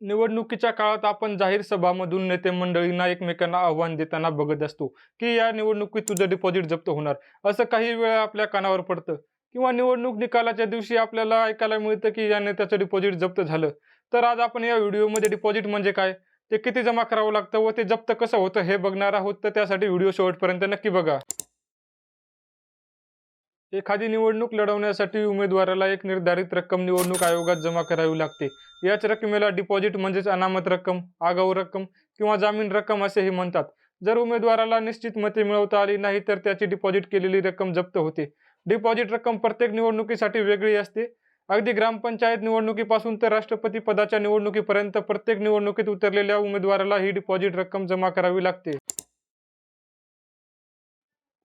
निवडणुकीच्या काळात आपण जाहीर सभामधून नेते मंडळींना एकमेकांना आव्हान देताना बघत असतो की या निवडणुकीत तुझं डिपॉझिट जप्त होणार असं काही वेळा आपल्या कानावर पडतं? किंवा निवडणूक निकालाच्या दिवशी आपल्याला ऐकायला मिळतं की या नेत्याचं डिपॉझिट जप्त झालं? तर आज आपण या व्हिडिओमध्ये डिपॉझिट म्हणजे काय? ते किती जमा करावं लागतं व ते जप्त कसं होतं हे बघणार आहोत तर त्यासाठी व्हिडिओ शेवटपर्यंत नक्की बघा. एखादी निवडणूक लढवण्यासाठी उमेदवाराला एक निर्धारित रक्कम निवडणूक आयोगात जमा करावी लागते. याच रकमेला डिपॉझिट म्हणजेच अनामत रक्कम आगाऊ रक्कम किंवा जामीन रक्कम असेही म्हणतात. जर उमेदवाराला निश्चित मते मिळवता आली नाही तर त्याची डिपॉझिट केलेली रक्कम जप्त होते. डिपॉझिट रक्कम प्रत्येक निवडणुकीसाठी वेगळी असते. अगदी ग्रामपंचायत निवडणुकीपासून तर राष्ट्रपती पदाच्या निवडणुकीपर्यंत प्रत्येक निवडणुकीत उतरलेल्या उमेदवाराला ही डिपॉझिट रक्कम जमा करावी लागते.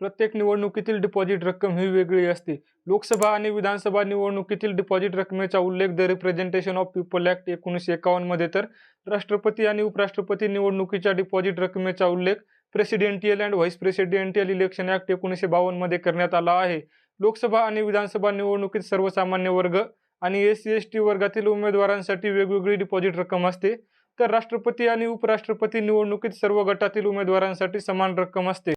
प्रत्येक निवडणुकीतील डिपॉझिट रक्कम ही वेगळी असते. लोकसभा आणि विधानसभा निवडणुकीतील डिपॉझिट रकमेचा उल्लेख the representation of people act एकोणीसशे एकावन्नमध्ये तर राष्ट्रपती आणि उपराष्ट्रपती निवडणुकीच्या डिपॉझिट रकमेचा उल्लेख presidential and vice presidential election act एकोणीसशे बावन्नमध्ये करण्यात आला आहे. लोकसभा आणि विधानसभा निवडणुकीत सर्वसामान्य वर्ग आणि एस सी एस टी वर्गातील उमेदवारांसाठी वेगवेगळी डिपॉझिट रक्कम असते. तर राष्ट्रपती आणि उपराष्ट्रपती निवडणुकीत सर्व गटातील उमेदवारांसाठी समान रक्कम असते.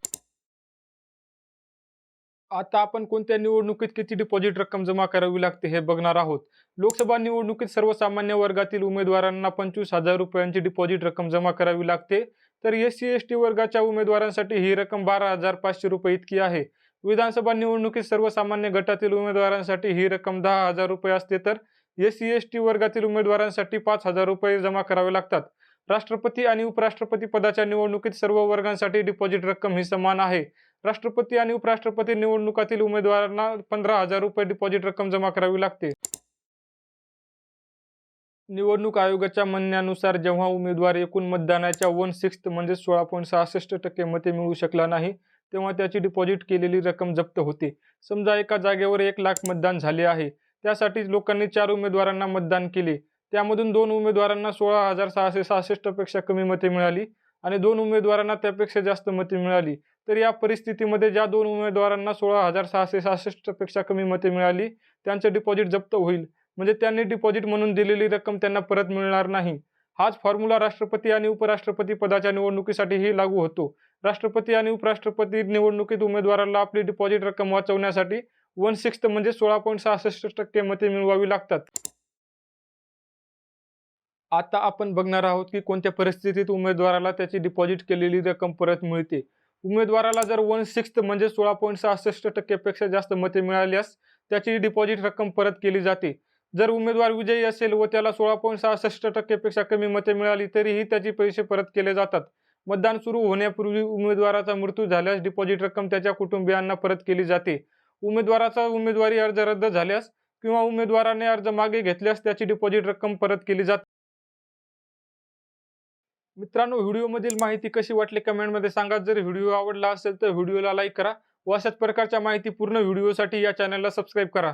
आता आपण कोणत्या निवडणुकीत किती डिपॉझिट रक्कम जमा करावी लागते हे बघणार आहोत. लोकसभा निवडणुकीत सर्वसामान्य वर्गातील उमेदवारांना पंचवीस हजार रुपयांची डिपॉझिट रक्कम जमा करावी लागते. तर एस सी एस टी वर्गाच्या उमेदवारांसाठी ही रक्कम बारा हजार पाचशे रुपये इतकी आहे. विधानसभा निवडणुकीत सर्वसामान्य गटातील उमेदवारांसाठी ही रक्कम दहा हजार रुपये असते. तर एस सी एस टी वर्गातील उमेदवारांसाठी पाच हजार रुपये जमा करावे लागतात. राष्ट्रपती आणि उपराष्ट्रपती पदाच्या निवडणुकीत सर्व वर्गांसाठी डिपॉझिट रक्कम ही समान आहे. राष्ट्रपती आणि उपराष्ट्रपती निवडणुकातील उमेदवारांना पंधरा हजार रुपये डिपॉझिट रक्कम जमा करावी लागते. निवडणूक आयोगाच्या म्हणण्यानुसार जेव्हा उमेदवार एकूण मतदानाच्या वन सिक्स्थ म्हणजे सोळा पॉईंट सहासष्ट टक्के मते मिळू शकला नाही तेव्हा त्याची डिपॉझिट केलेली रक्कम जप्त होते. समजा एका जागेवर एक लाख मतदान झाले आहे. त्यासाठी लोकांनी चार उमेदवारांना मतदान केले. त्यामधून दोन उमेदवारांना सोळा हजार सहाशे सहासष्टपेक्षा कमी मते मिळाली आणि दोन उमेदवारांना त्यापेक्षा जास्त मते मिळाली. तर या परिस्थितीमध्ये ज्या दोन उमेदवारांना सोळा हजार सहाशे सहासष्टपेक्षा कमी मते मिळाली त्यांचं डिपॉझिट जप्त होईल. म्हणजे त्यांनी डिपॉझिट म्हणून दिलेली रक्कम त्यांना परत मिळणार नाही. हाच फॉर्म्युला राष्ट्रपती आणि उपराष्ट्रपती पदाच्या निवडणुकीसाठीही लागू होतो. राष्ट्रपती आणि उपराष्ट्रपती निवडणुकीत उमेदवाराला आपली डिपॉझिट रक्कम वाचवण्यासाठी वन सिक्स्थ म्हणजे सोळा पॉईंट सहासष्ट टक्के मते मिळवावी लागतात. आता आपण बघणार आहोत की कोणत्या परिस्थितीत उमेदवाराला त्याची डिपॉझिट केलेली रक्कम परत मिळते. उमेदवाराला जर वन सिक्स्थ म्हणजे सोळा पॉईंट सहासष्ट टक्केपेक्षा जास्त मते मिळाल्यास त्याची डिपॉझिट रक्कम परत केली जाते. जर उमेदवार विजयी असेल व त्याला सोळा पॉईंट सहासष्ट टक्केपेक्षा कमी मते मिळाली तरीही त्याचे पैसे परत केले जातात. मतदान सुरू होण्यापूर्वी उमेदवाराचा मृत्यू झाल्यास डिपॉझिट रक्कम त्याच्या कुटुंबियांना परत केली जाते. उमेदवाराचा उमेदवारी अर्ज रद्द झाल्यास किंवा उमेदवाराने अर्ज मागे घेतल्यास त्याची डिपॉझिट रक्कम परत केली जाते. मित्रांनो व्हिडिओमधील माहिती कशी वाटली कमेंटमध्ये सांगा. जर व्हिडिओ आवडला असेल तर व्हिडिओला लाईक करा व अशाच प्रकारच्या माहिती पूर्ण व्हिडिओसाठी या चॅनलला सबस्क्राईब करा.